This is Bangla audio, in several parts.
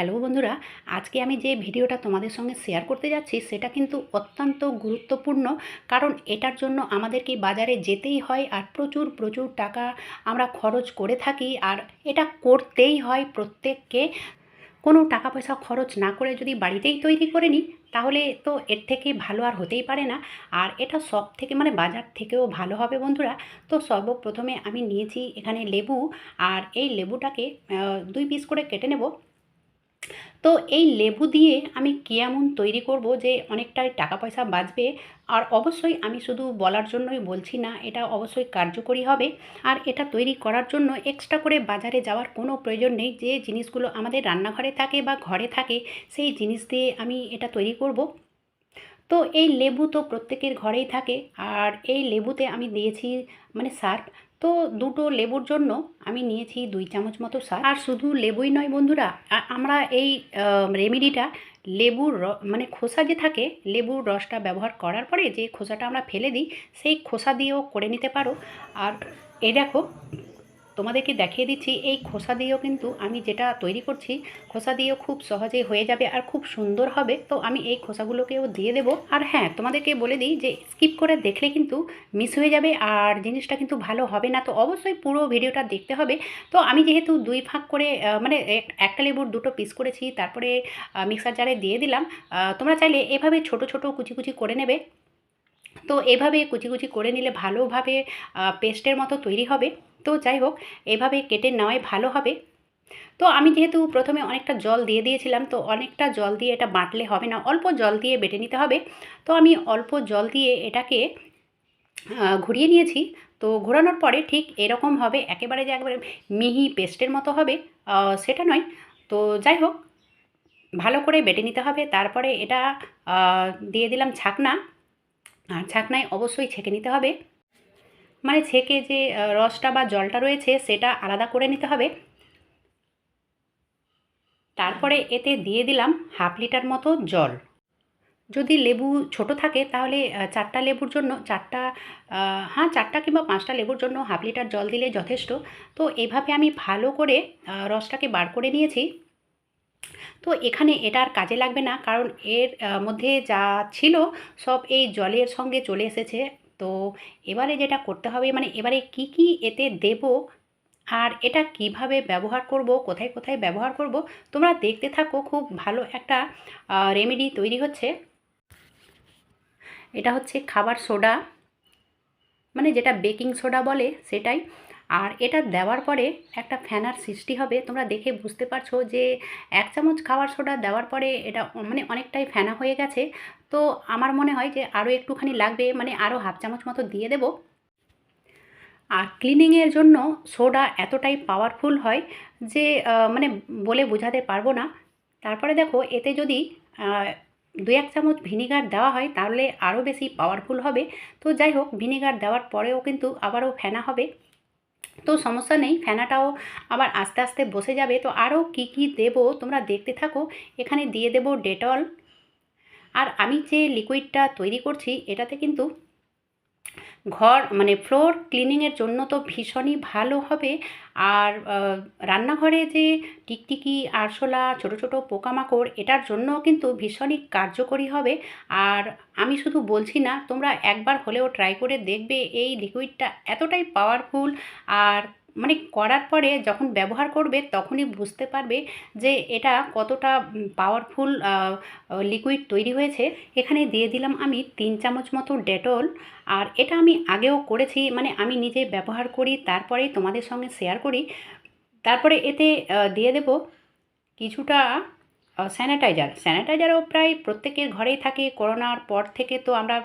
হ্যালো বন্ধুরা, আজকে আমি যে ভিডিওটা তোমাদের সঙ্গে শেয়ার করতে যাচ্ছি, সেটা কিন্তু অত্যন্ত গুরুত্বপূর্ণ। কারণ এটার জন্য আমাদেরকে বাজারে যেতেই হয় আর প্রচুর প্রচুর টাকা আমরা খরচ করে থাকি। আর এটা করতেই হয় প্রত্যেককে। কোনো টাকা পয়সা খরচ না করে যদি বাড়িতেই তৈরি করে নিই, তাহলে তো এর থেকে ভালো আর হতেই পারে না। আর এটা সব থেকে মানে বাজার থেকেও ভালো হবে বন্ধুরা। তো সর্বপ্রথমে আমি নিয়েছি এখানে লেবু। আর এই লেবুটাকে দুই পিস করে কেটে নেব। তো এই লেবু দিয়ে আমি কী এমন তৈরি করব যে অনেকটাই টাকা পয়সা বাঁচবে? আর অবশ্যই আমি শুধু বলার জন্যই বলছি না, এটা অবশ্যই কার্যকরী হবে। আর এটা তৈরি করার জন্য এক্সট্রা করে বাজারে যাওয়ার কোনো প্রয়োজন নেই। যে জিনিসগুলো আমাদের রান্নাঘরে থাকে বা ঘরে থাকে, সেই জিনিস দিয়ে আমি এটা তৈরি করব। তো এই লেবু তো প্রত্যেকের ঘরেই থাকে। আর এই লেবুতে আমি দিয়েছি মানে সার্ফ তো দুটো লেবুর জন্য আমি নিয়েছি দুই চামচ মতো সার। আর শুধু লেবুই নয় বন্ধুরা আমরা এই রেমেডিটা লেবুর মানে খোসা যে থাকে, লেবুর রসটা ব্যবহার করার পরে যে খোসাটা আমরা ফেলে দিই, সেই খোসা দিয়েও করে নিতে পারো। আর এই দেখো তোমাদেরকে দেখিয়ে দিচ্ছি, এই খোসা দিয়েও কিন্তু আমি যেটা তৈরি করছি, খোসা দিয়েও খুব সহজেই হয়ে যাবে আর খুব সুন্দর হবে। তো আমি এই খোসাগুলোকেও দিয়ে দেবো। আর হ্যাঁ তোমাদেরকে বলে দিই যে স্কিপ করে দেখলে কিন্তু মিস হয়ে যাবে আর জিনিসটা কিন্তু ভালো হবে না। তো অবশ্যই পুরো ভিডিওটা দেখতে হবে। তো আমি যেহেতু দুই ভাগ করে মানে এক- একটা লেবুর দুটো পিস করেছি, তারপরে মিক্সার জারে দিয়ে দিলাম। তোমরা চাইলে এভাবে ছোট ছোট কুচি কুচি করে নেবে। তো এভাবে কুচি কুচি করে নিলে ভালোভাবে পেস্টের মতো তৈরি হবে। তো যাই হোক, এভাবে কেটে নেওয়াই ভালো হবে। তো আমি যেহেতু প্রথমে অনেকটা জল দিয়ে দিয়েছিলাম, তো অনেকটা জল দিয়ে এটা বাটলে হবে না। অল্প জল দিয়ে বেটে নিতে হবে। তো আমি অল্প জল দিয়ে এটাকে ঘুরিয়ে নিয়েছি। তো ঘোরানোর পরে ঠিক এরকম হবে, একেবারে যে একবারে মিহি পেস্টের মতো হবে সেটা নয়। তো যাই হোক, ভালো করে বেটে নিতে হবে। তারপরে এটা দিয়ে দিলাম ছাকনা। আর ছাকনায় অবশ্যই ছেঁকে নিতে হবে। মানে ছেঁকে যে রসটা বা জলটা রয়েছে, সেটা আলাদা করে নিতে হবে। তারপরে এতে দিয়ে দিলাম হাফ লিটার মতো জল। যদি লেবু ছোট থাকে, তাহলে চারটা লেবুর জন্য, চারটা হ্যাঁ চারটা কিংবা পাঁচটা লেবুর জন্য হাফ লিটার জল দিলে যথেষ্ট। তো এভাবে আমি ভালো করে রসটাকে বার করে নিয়েছি। তো এখানে এটা আর কাজে লাগবে না, কারণ এর মধ্যে যা ছিল সব এই জলের সঙ্গে চলে এসেছে। তো এবারে যেটা করতে হবে মানে এবারে কি কি এতে দেব আর এটা কীভাবে ব্যবহার করব, কোথায় কোথায় ব্যবহার করব, তোমরা দেখতে থাকো, খুব ভালো একটা রেমেডি তৈরি হচ্ছে। এটা হচ্ছে খাবার সোডা মানে যেটা বেকিং সোডা বলে সেটাই। আর এটা দেওয়ার পরে একটা ফেনার সৃষ্টি হবে। তোমরা দেখে বুঝতে পারছ যে এক চামচ খাবার সোডা দেওয়ার পরে এটা মানে অনেকটাই ফেনা হয়ে গেছে। তো আমার মনে হয় যে আরও একটুখানি লাগবে মানে আরও হাফ চামচ মতো দিয়ে দেবো। আর ক্লিনিংয়ের জন্য সোডা এতটাই পাওয়ারফুল হয় যে মানে বলে বোঝাতে পারব না। তারপরে দেখো, এতে যদি দু এক চামচ ভিনিগার দেওয়া হয় তাহলে আরও বেশি পাওয়ারফুল হবে। তো যাই হোক, ভিনিগার দেওয়ার পরেও কিন্তু আবারও ফেনা হবে। তো সমস্যা নেই, ফেনাটাও আবার আস্তে আস্তে বসে যাবে। তো আরও কি কি দেব তোমরা দেখতে থাকো, এখানে দিয়ে দেব ডেটল। আর আমি যে লিকুইডটা তৈরি করছি, এটাতে কিন্তু ঘর মানে ফ্লোর ক্লিনিংয়ের জন্য তো ভীষণই ভালো হবে। আর রান্নাঘরে যে টিকটিকি, আরশোলা, ছোটো ছোটো পোকামাকড়, এটার জন্য কিন্তু ভীষণই কার্যকরী হবে। আর আমি শুধু বলছি না, তোমরা একবার হলেও ট্রাই করে দেখবে এই লিকুইডটা এতটাই পাওয়ারফুল আর মানে করার পরে যখন ব্যবহার করবে তখনই বুঝতে পারবে যে এটা কতটা পাওয়ারফুল লিকুইড তৈরি হয়েছে। এখানে দিয়ে দিলাম আমি তিন চামচ মতো ডেটল আর এটা আমি আগেও করেছি মানে আমি নিজে ব্যবহার করি তারপরে তোমাদের সঙ্গে শেয়ার করি। তারপরে এতে দিয়ে দেব কিছুটা স্যানিটাইজার স্যানিটাইজারও প্রায় প্রত্যেকের ঘরেই থাকে। করোনার পর থেকে তো আমরা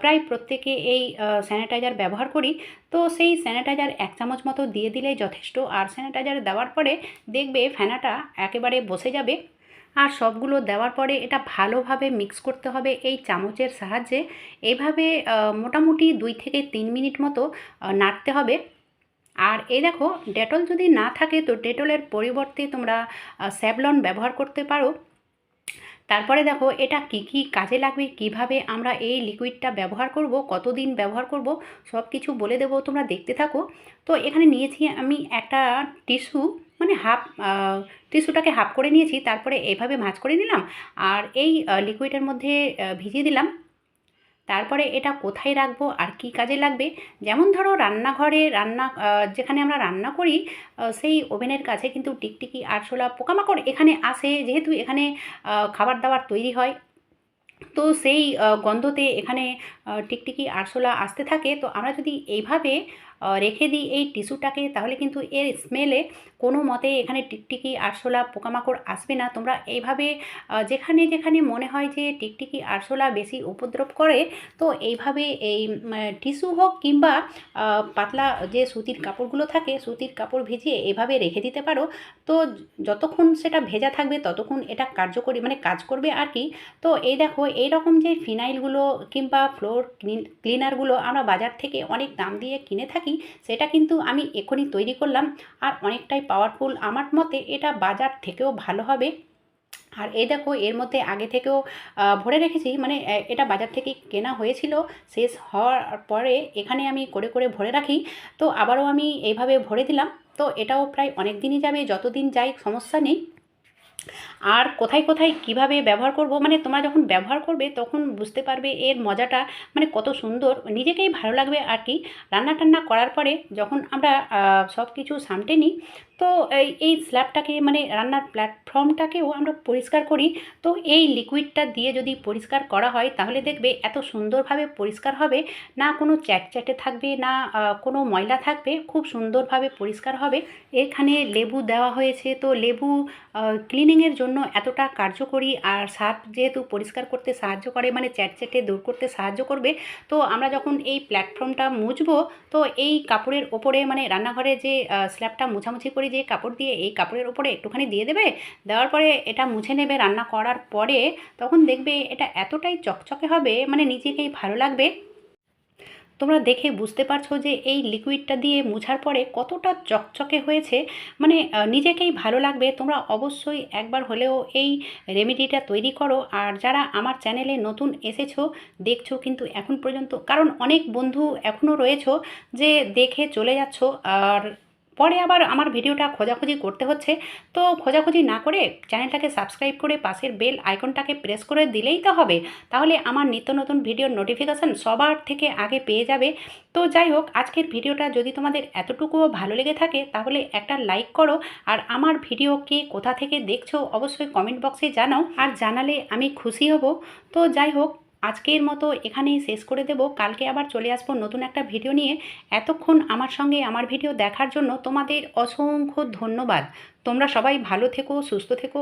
প্রায় প্রত্যেকে এই স্যানিটাইজার ব্যবহার করি। তো সেই স্যানিটাইজার এক চামচ মতো দিয়ে দিলে যথেষ্ট। আর স্যানিটাইজার দেওয়ার পরে দেখবে ফেনাটা একেবারে বসে যাবে। আর সবগুলো দেওয়ার পরে এটা ভালোভাবে মিক্স করতে হবে এই চামচের সাহায্যে। এইভাবে আহ, মোটামুটি দুই থেকে তিন মিনিট মতো নাড়তে হবে। আর এই দেখো, ডেটল যদি না থাকে, তো ডেটলের পরিবর্তে তোমরা স্যাভলন ব্যবহার করতে পারো। তারপরে দেখো, এটা কি কি কাজে লাগবে, কীভাবে আমরা এই লিকুইডটা ব্যবহার করব, কতদিন ব্যবহার করব সব কিছু বলে দেবো, তোমরা দেখতে থাকো। তো এখানে নিয়েছি আমি একটা টিস্যু মানে হাফ টিস্যুটাকে হাফ করে নিয়েছি, তারপরে এইভাবে ভাঁজ করে নিলাম। আর এই লিকুইডের মধ্যে ভিজিয়ে দিলাম। তারপরে এটা কোথায় রাখব আর কি কাজে লাগবে? যেমন ধরো রান্নাঘরে রান্না যেখানে আমরা রান্না করি সেই ওভেনের কাছে কিন্তু টিকটিকি আরশোলা পোকামাকড় এখানে আসে, যেহেতু এখানে খাবার দাবার তৈরি হয়। তো সেই গন্ধতে এখানে টিকটিকি আরশোলা আসতে থাকে। তো আমরা যদি এইভাবে রেখে দিই এই টিস্যুটাকে, তাহলে কিন্তু এর স্মেলে কোনো মতে এখানে টিকটিকি আরশোলা পোকামাকড় আসবে না। তোমরা এইভাবে যেখানে যেখানে মনে হয় যে টিকটিকি আরশোলা বেশি উপদ্রব করে, তো এইভাবে এই টিস্যু হোক কিংবা পাতলা যে সুতির কাপড়গুলো থাকে, সুতির কাপড় ভিজিয়ে এভাবে রেখে দিতে পারো। তো যতক্ষণ সেটা ভেজা থাকবে ততক্ষণ এটা কার্যকরী মানে কাজ করবে আর কি। তো এই দেখো, এই রকম যে ফিনাইলগুলো কিংবা ফ্লোর ক্লিনারগুলো আমরা বাজার থেকে অনেক দাম দিয়ে কিনে থাকি, সেটা কিন্তু আমি এখনই তৈরি করলাম। আর অনেকটাই পাওয়ারফুল আমার মতে এটা বাজার থেকেও ভালো হবে। আর এই দেখো, এর মধ্যে আগে থেকেও ভরে রেখেছি মানে এটা বাজার থেকে কেনা হয়েছিল, শেষ হওয়ার পরে এখানে আমি করে করে ভরে রাখি। তো আবারও আমি এইভাবে ভরে দিলাম। তো এটাও প্রায় অনেক দিনই যাবে যতদিন যাই সমস্যা নেই। আর কোথায় কোথায় কীভাবে ব্যবহার করব? মানে তোমরা যখন ব্যবহার করবে, তখন বুঝতে পারবে এর মজাটা মানে কত সুন্দর। নিজেকেই ভালো লাগবে আর কি। রান্না টান্না করার পরে যখন আমরা সব কিছু সামটে নিই, তো এই স্ল্যাবটাকে মানে রান্নার প্ল্যাটফর্মটাকেও আমরা পরিষ্কার করি। তো এই লিকুইডটা দিয়ে যদি পরিষ্কার করা হয়, তাহলে দেখবে এত সুন্দরভাবে পরিষ্কার হবে। না কোনো চ্যাটচ্যাটে থাকবে, না কোনো ময়লা থাকবে, খুব সুন্দরভাবে পরিষ্কার হবে। এখানে লেবু দেওয়া হয়েছে। তো লেবু ক্লিনিংয়ের জন্য এতটা কার্যকরী আর সার্ফ যেহেতু পরিষ্কার করতে সাহায্য করে মানে চ্যাটচ্যাটে দূর করতে সাহায্য করবে, তো আমরা যখন এই প্ল্যাটফর্মটা মুছবো, তো এই কাপড়ের ওপরে মানে রান্নাঘরে যে স্ল্যাবটা মুছামুছি করি, যে কাপড় দিয়ে এই কাপড়ের ওপরে একটুখানি দিয়ে দেবে, দেওয়ার পরে এটা মুছে নেবে রান্না করার পরে, তখন দেখবে এটা এতটাই চকচকে হবে মানে নিজেকেই ভালো লাগবে। তোমরা দেখে বুঝতে পারছ যে এই লিকুইডটা দিয়ে মুছার পরে কতটা চকচকে হয়েছে। মানে নিজেকেই ভালো লাগবে। তোমরা অবশ্যই একবার হলেও এই রেমেডিটা তৈরি করো। আর যারা আমার চ্যানেলে নতুন এসেছ, দেখছ কিন্তু এখন পর্যন্ত। কারণ অনেক বন্ধু এখনও রয়েছো যে দেখে চলে যাচ্ছ। আর পরে আবার আমার ভিডিওটা খোঁজাখুঁজি করতে হচ্ছে। তো খোঁজাখুঁজি না করে চ্যানেলটাকে সাবস্ক্রাইব করে পাশের বেল আইকনটাকে প্রেস করে দিলেই তো হবে। তাহলে আমার নিত্য নতুন ভিডিওর নোটিফিকেশান সবার থেকে আগে পেয়ে যাবে। তো যাই হোক, আজকের ভিডিওটা যদি তোমাদের এতটুকুও ভালো লেগে থাকে, তাহলে একটা লাইক করো। আর আমার ভিডিও কে কোথা থেকে দেখছ, অবশ্যই কমেন্ট বক্সে জানাও। আর জানালে আমি খুশি হব। তো যাই হোক আজকের মতো এখানেই শেষ করে দেব। কালকে আবার চলে আসব নতুন একটা ভিডিও নিয়ে। এতক্ষণ আমার সঙ্গে আমার ভিডিও দেখার জন্য তোমাদের অসংখ্য ধন্যবাদ। তোমরা সবাই ভালো থেকো, সুস্থ থেকো।